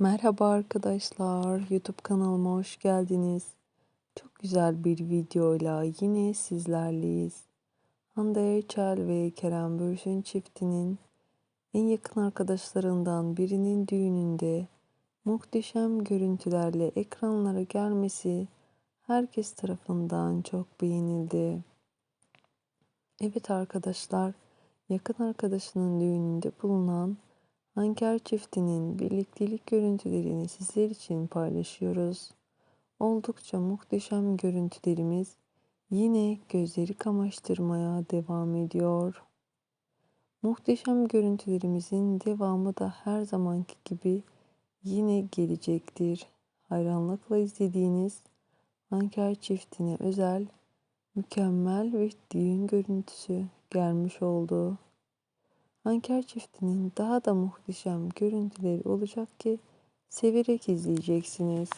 Merhaba arkadaşlar, YouTube kanalıma hoş geldiniz. Çok güzel bir videoyla yine sizlerleyiz. Hande Erçel ve Kerem Bürsin çiftinin en yakın arkadaşlarından birinin düğününde muhteşem görüntülerle ekranlara gelmesi herkes tarafından çok beğenildi. Evet arkadaşlar, yakın arkadaşının düğününde bulunan Anker çiftinin birliktelik görüntülerini sizler için paylaşıyoruz. Oldukça muhteşem görüntülerimiz yine gözleri kamaştırmaya devam ediyor. Muhteşem görüntülerimizin devamı da her zamanki gibi yine gelecektir. Hayranlıkla izlediğiniz Anker çiftine özel mükemmel bir düğün görüntüsü gelmiş oldu. Anker çiftinin daha da muhteşem görüntüleri olacak ki severek izleyeceksiniz.